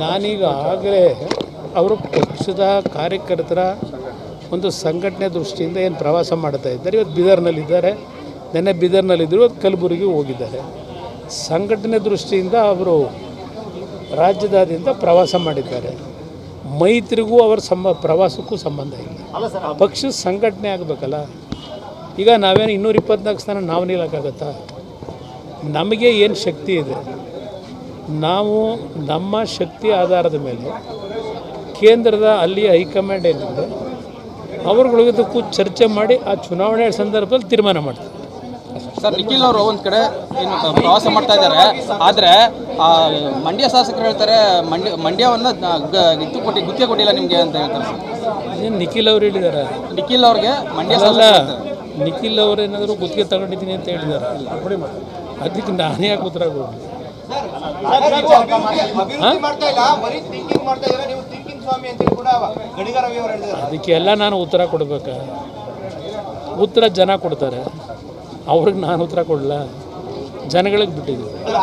ನಾನೀಗ ಆಗಲೇ ಅವರು ಪಕ್ಷದ ಕಾರ್ಯಕರ್ತರ ಒಂದು ಸಂಘಟನೆ ದೃಷ್ಟಿಯಿಂದ ಏನು ಪ್ರವಾಸ ಮಾಡ್ತಾ ಇದ್ದಾರೆ. ಇವತ್ತು ಬೀದರ್ನಲ್ಲಿದ್ದಾರೆ. ನೆನ್ನೆ ಬೀದರ್ನಲ್ಲಿದ್ದರು ಇವತ್ತು ಕಲಬುರಗಿ ಹೋಗಿದ್ದಾರೆ. ಸಂಘಟನೆ ದೃಷ್ಟಿಯಿಂದ ಅವರು ರಾಜ್ಯದಾದ್ಯಂತ ಪ್ರವಾಸ ಮಾಡಿದ್ದಾರೆ. ಮೈತ್ರಿಗೂ ಅವರ ಸಂಬ ಪ್ರವಾಸಕ್ಕೂ ಸಂಬಂಧ ಇಲ್ಲ. ಪಕ್ಷ ಸಂಘಟನೆ ಆಗಬೇಕಲ್ಲ. ಈಗ ನಾವೇನು ಇನ್ನೂರ ಇಪ್ಪತ್ನಾಲ್ಕು ಸ್ಥಾನ ನಾವು ನಿಲ್ಲಕ್ಕಾಗತ್ತಾ? ನಮಗೆ ಏನು ಶಕ್ತಿ ಇದೆ? ನಾವು ನಮ್ಮ ಶಕ್ತಿ ಆಧಾರದ ಮೇಲೆ ಕೇಂದ್ರದ ಅಲ್ಲಿ ಹೈಕಮಾಂಡ್ ಏನಿದೆ ಅವ್ರಗಳಿಗೂ ಚರ್ಚೆ ಮಾಡಿ ಆ ಚುನಾವಣೆ ಸಂದರ್ಭದಲ್ಲಿ ತೀರ್ಮಾನ ಮಾಡ್ತಾರೆ ಸರ್ ನಿಖಿಲ್ ಅವರು ಒಂದು ಕಡೆ ಏನು ಪ್ರವಾಸ ಮಾಡ್ತಾ ಇದ್ದಾರೆ. ಆದರೆ ಆ, ಮಂಡ್ಯ ಶಾಸಕರು ಹೇಳ್ತಾರೆ ಮಂಡ್ಯ ಮಂಡ್ಯವನ್ನು ಇತ್ತು ಇದು ಕೊಟ್ಟಿ ಗುತ್ತಿಗೆ ಕೊಟ್ಟಿಲ್ಲ ನಿಮಗೆ ಅಂತ ಹೇಳ್ತಾರೆ ಸರ್. ಏನು ನಿಖಿಲ್ ಅವರು ಹೇಳಿದ್ದಾರೆ ನಿಖಿಲ್ ಅವ್ರಿಗೆ ಮಂಡ್ಯ ಅಲ್ಲ ನಿಖಿಲ್ ಅವರು ಏನಾದರೂ ಗುತ್ತಿಗೆ ತಗೊಂಡಿದ್ದೀನಿ ಅಂತ ಹೇಳಿದ್ದಾರೆ ಅದಕ್ಕೆ ನಾನೇ ಯಾಕೆ ಉತ್ತರ ಅದಕ್ಕೆಲ್ಲ ನಾನು ಉತ್ತರ ಕೊಡ್ಬೇಕ. ಉತ್ತರ ಜನ ಕೊಡ್ತಾರೆ. ಅವ್ರಿಗೆ ನಾನು ಉತ್ತರ ಕೊಡಲ್ಲ ಜನಗಳಿಗೆ ಬಿಟ್ಟಿದ್ದೀನಿ